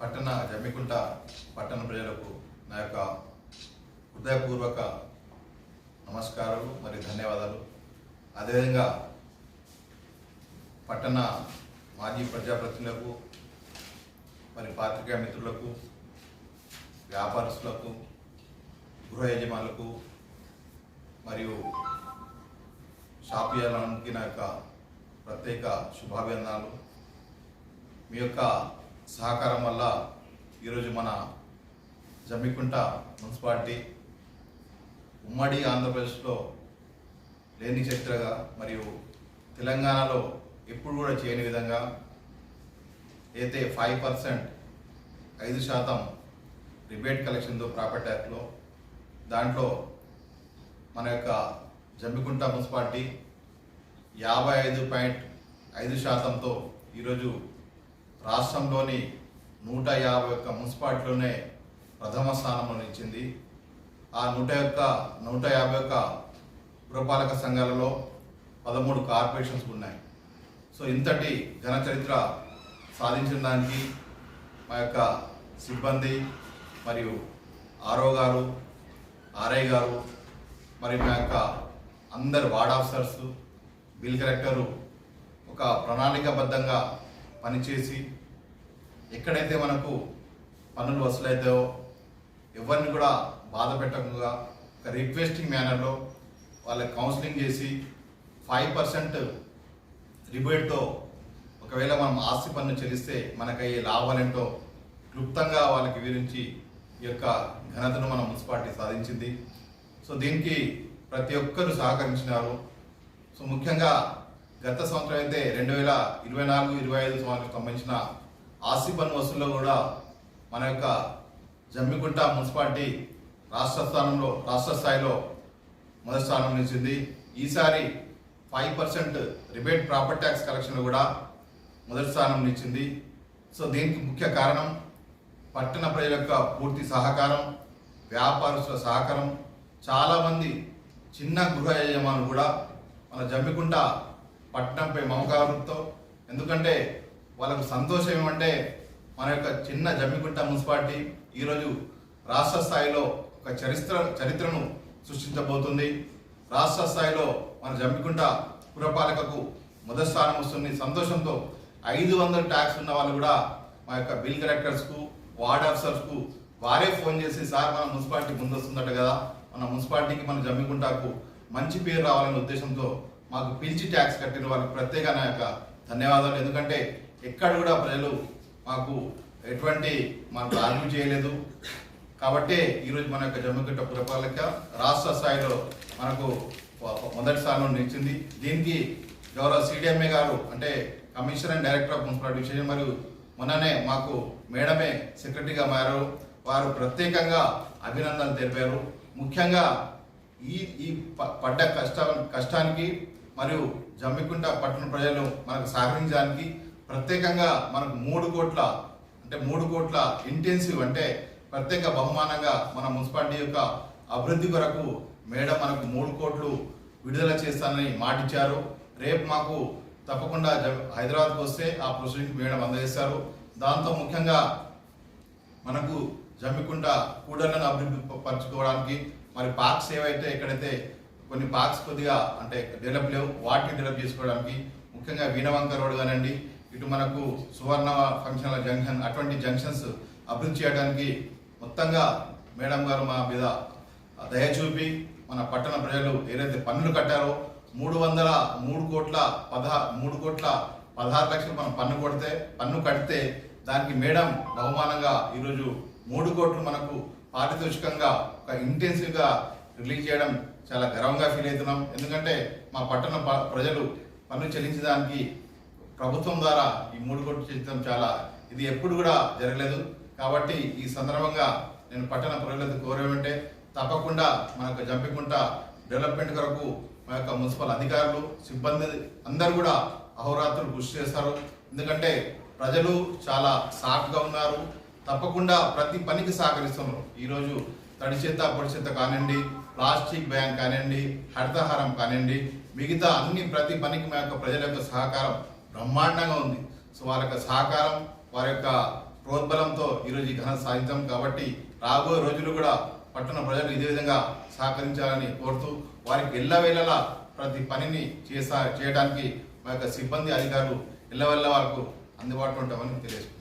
పట్టణ ప్రజలకు నా యొక్క హృదయపూర్వక నమస్కారాలు మరియు ధన్యవాదాలు. అదేవిధంగా పట్టణ మాజీ ప్రజాప్రతినిధులకు మరి పాత్రికా మిత్రులకు వ్యాపారస్తులకు గృహ యజమానులకు మరియు షాపియాలకి నా యొక్క ప్రత్యేక శుభాభివందనాలు మీ యొక్క సహకారం వల్ల ఈరోజు మన జమ్మికుంట మున్సిపాలిటీ ఉమ్మడి ఆంధ్రప్రదేశ్లో లేని చరిత్రగా మరియు తెలంగాణలో ఎప్పుడు కూడా చేయని విధంగా అయితే ఫైవ్ పర్సెంట్ ఐదు శాతం రిబేట్ కలెక్షన్తో ప్రాపర్టీ యాక్ట్లో దాంట్లో మన యొక్క జమ్మికుంట మున్సిపాలిటీ యాభై ఐదు పాయింట్ ఐదు శాతంతో ఈరోజు రాష్ట్రంలోని నూట యాభై ఒక్క మున్సిపాలిటీలోనే ప్రథమ స్థానంలో నిలిచింది ఆ నూట యొక్క నూట యాభై ఒక్క పురపాలక సంఘాలలో పదమూడు కార్పొరేషన్స్ ఉన్నాయి. సో ఇంతటి ఘన చరిత్ర సాధించిన దానికి మా యొక్క సిబ్బంది మరియు ఆరో గారు ఆర్ఐ గారు మరి మా యొక్క అందరు వార్డ్ ఆఫీసర్స్ బిల్ కలెక్టరు ఒక ప్రణాళికాబద్ధంగా పనిచేసి ఎక్కడైతే మనకు పనులు వసూలైతాయో ఎవరిని కూడా బాధ పెట్టకుండా ఒక రిక్వెస్టింగ్ మేనర్లో వాళ్ళకి కౌన్సిలింగ్ చేసి ఫైవ్ పర్సెంట్ రిబేట్తో ఒకవేళ మనం ఆస్తి పన్ను చెల్లిస్తే మనకయ్యే లాభాలేంటో క్లుప్తంగా వాళ్ళకి వివరించి ఈ యొక్క ఘనతను మన మున్సిపాలిటీ సాధించింది. సో దీనికి ప్రతి ఒక్కరు సహకరించినారు. సో ముఖ్యంగా గత సంవత్సరం అయితే రెండు వేల ఇరవై నాలుగు ఇరవై ఐదు సంవత్సరం సంబంధించిన ఆస్తి పన్ను వసూల్లో కూడా మన యొక్క జమ్మికుంట మున్సిపాలిటీ రాష్ట్ర స్థానంలో రాష్ట్ర స్థాయిలో మొదటి స్థానం నిలిచింది. ఈసారి five percent rebate property tax కలెక్షన్లో కూడా మొదటి స్థానం నిలిచింది. సో దీనికి ముఖ్య కారణం పట్టణ ప్రజల యొక్క పూర్తి సహకారం వ్యాపారస్తుల సహకారం. చాలామంది చిన్న గృహ యజమానులు కూడా మన జమ్మికుంట పట్టణంపై మమకారంతో. ఎందుకంటే వాళ్ళకు సంతోషం ఏమంటే మన యొక్క చిన్న జమ్మికుంట మున్సిపాలిటీ ఈరోజు రాష్ట్ర స్థాయిలో ఒక చరిత్ర చరిత్రను సృష్టించబోతుంది. రాష్ట్ర స్థాయిలో మన జమ్మికుంట పురపాలకకు మొదటి స్థానం వస్తుంది. సంతోషంతో ఐదు వందల ట్యాక్స్ ఉన్న వాళ్ళు కూడా మా యొక్క బిల్ కలెక్టర్స్కు వార్డ్ ఆఫీసర్స్కు వారే ఫోన్ చేసి సార్ మన మున్సిపాలిటీ ముందొస్తుందట కదా. మన మున్సిపాలిటీకి మన జమ్మికుంటకు మంచి పేరు రావాలనే ఉద్దేశంతో మాకు పిలిచి ట్యాక్స్ కట్టిన వాళ్ళకి ప్రత్యేక నా యొక్క ధన్యవాదాలు. ఎందుకంటే ఎక్కడ కూడా ప్రజలు మాకు ఎటువంటి మాకు ఆర్గ్యూ చేయలేదు. కాబట్టే ఈరోజు మన యొక్క జమ్మికుంట పురపాలక రాష్ట్ర స్థాయిలో మనకు మొదటి స్థానంలో నిలిచింది. దీనికి గౌరవ సిడిఎంఏ గారు అంటే commissioner and director of municipality విషయం మరియు మొన్ననే మాకు మేడమే సెక్రటరీగా మారారు. వారు ప్రత్యేకంగా అభినందనలు తెలిపారు. ముఖ్యంగా ఈ ఈ ప- పడ్డ కష్ట కష్టానికి మరియు జమ్మికుంట పట్టణ ప్రజలు మనకు సహకరించడానికి ప్రత్యేకంగా మనకు మూడు కోట్ల అంటే మూడు కోట్ల ఇంటెన్సివ్ అంటే ప్రత్యేక బహుమానంగా మన మున్సిపాలిటీ యొక్క అభివృద్ధి కొరకు మేడం మనకు మూడు కోట్లు విడుదల చేస్తానని మాటిచ్చారు. రేపు మాకు తప్పకుండా జ- హైదరాబాద్కి వస్తే ఆ ప్రొసీడింగ్ మేడం అందజేస్తారు. దాంతో ముఖ్యంగా మనకు జమ్మికుంట కూడళ్ళను అభివృద్ధి పరచుకోవడానికి మరి పార్క్స్ ఏవైతే ఎక్కడైతే కొన్ని పార్క్స్ కొద్దిగా అంటే డెవలప్ లేవు వాటిని డెవలప్ చేసుకోవడానికి ముఖ్యంగా వీణవంక రోడ్ కానివ్వండి ఇటు మనకు సువర్ణ ఫంక్షన్ జంక్షన్ అటువంటి జంక్షన్స్ అభివృద్ధి చేయడానికి మొత్తంగా మేడం గారు మా మీద దయ చూపి మన పట్టణ ప్రజలు ఏదైతే పన్నులు కట్టారో మూడు వందల మూడు కోట్ల పదహా మూడు కోట్ల పదహారు లక్షలు మనం పన్ను కొడితే పన్ను కడితే దానికి మేడం బహుమానంగా ఈరోజు మూడు కోట్లు మనకు పారితోషికంగా ఒక ఇంటెన్సివ్గా రిలీజ్ చేయడం చాలా గర్వంగా ఫీల్ అవుతున్నాం. ఎందుకంటే మా పట్టణ ప్రజలు పన్ను చెల్లించడానికి ప్రభుత్వం ద్వారా ఈ మూడు కోట్లు చెల్లించడం చాలా ఇది ఎప్పుడు కూడా జరగలేదు. కాబట్టి ఈ సందర్భంగా నేను పట్టణ ప్రజలకు కోరేమంటే తప్పకుండా మన యొక్క జంపికుంట డెవలప్మెంట్ కొరకు మా యొక్క మున్సిపల్ అధికారులు సిబ్బంది అందరూ కూడా అహోరాత్రులు కృషి చేస్తారు. ఎందుకంటే ప్రజలు చాలా సాఫ్ట్గా ఉన్నారు. తప్పకుండా ప్రతి పనికి సహకరిస్తున్నారు ఈరోజు తడి చెత్త పొడి చెత్త కానివ్వండి ప్లాస్టిక్ బ్యాన్ కానివ్వండి హరితహారం కానివ్వండి మిగతా అన్ని ప్రతి పనికి మా యొక్క ప్రజల యొక్క సహకారం బ్రహ్మాండంగా ఉంది. సో వారి యొక్క సహకారం వారి యొక్క ప్రోద్బలంతో ఈరోజు ఈ ఘనత సాధించాం కాబట్టి రాబోయే రోజులు కూడా పట్టణ ప్రజలు ఇదే విధంగా సహకరించాలని కోరుతూ వారికి ఎల్లవేళలా ప్రతి పనిని చేసా చేయడానికి మా యొక్క సిబ్బంది అధికారులు ఎల్లవెల్ల వరకు అందుబాటులో ఉంటామని తెలియజేస్తున్నాం.